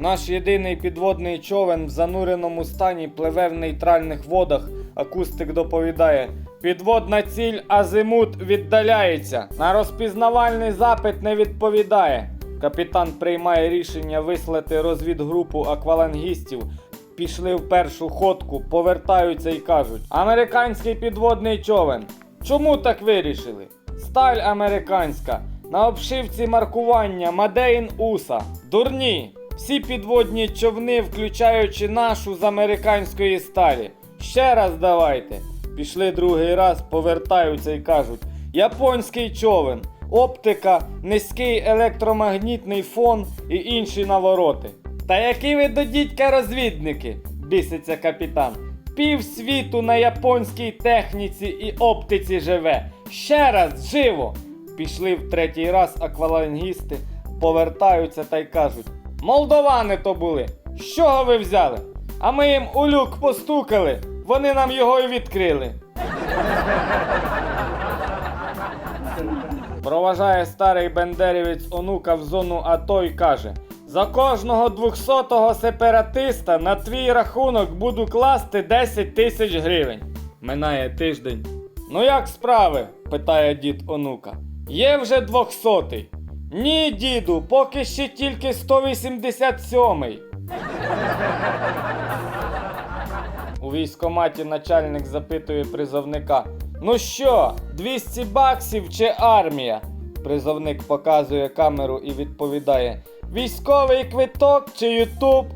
Наш єдиний підводний човен в зануреному стані пливе в нейтральних водах. Акустик доповідає. Підводна ціль азимут віддаляється. На розпізнавальний запит не відповідає. Капітан приймає рішення вислати розвідгрупу аквалангістів. Пішли в першу ходку, повертаються і кажуть: Американський підводний човен. Чому так вирішили? Сталь американська. На обшивці маркування Мадейн Уса. Дурні. Всі підводні човни, включаючи нашу з американської сталі. Ще раз давайте. Пішли другий раз, повертаються і кажуть: Японський човен, оптика, низький електромагнітний фон і інші навороти. Та які ви до дідька розвідники? біситься капітан. Пів світу на японській техніці і оптиці живе. Ще раз живо. Пішли в третій раз аквалангісти, повертаються та й кажуть: Молдовани то були. З чого ви взяли? А ми їм у люк постукали, вони нам його і відкрили. Проважає старий бендерівець онука в зону АТО і каже: За кожного двохсотого сепаратиста на твій рахунок буду класти 10 тисяч гривень. Минає тиждень. Ну як справи? питає дід онука. Є вже двохсотий. Ні, діду, поки ще тільки 187-й. У військкоматі начальник запитує призовника: Ну що, 200 баксів чи армія? Призовник показує камеру і відповідає: Військовий квиток чи Ютуб?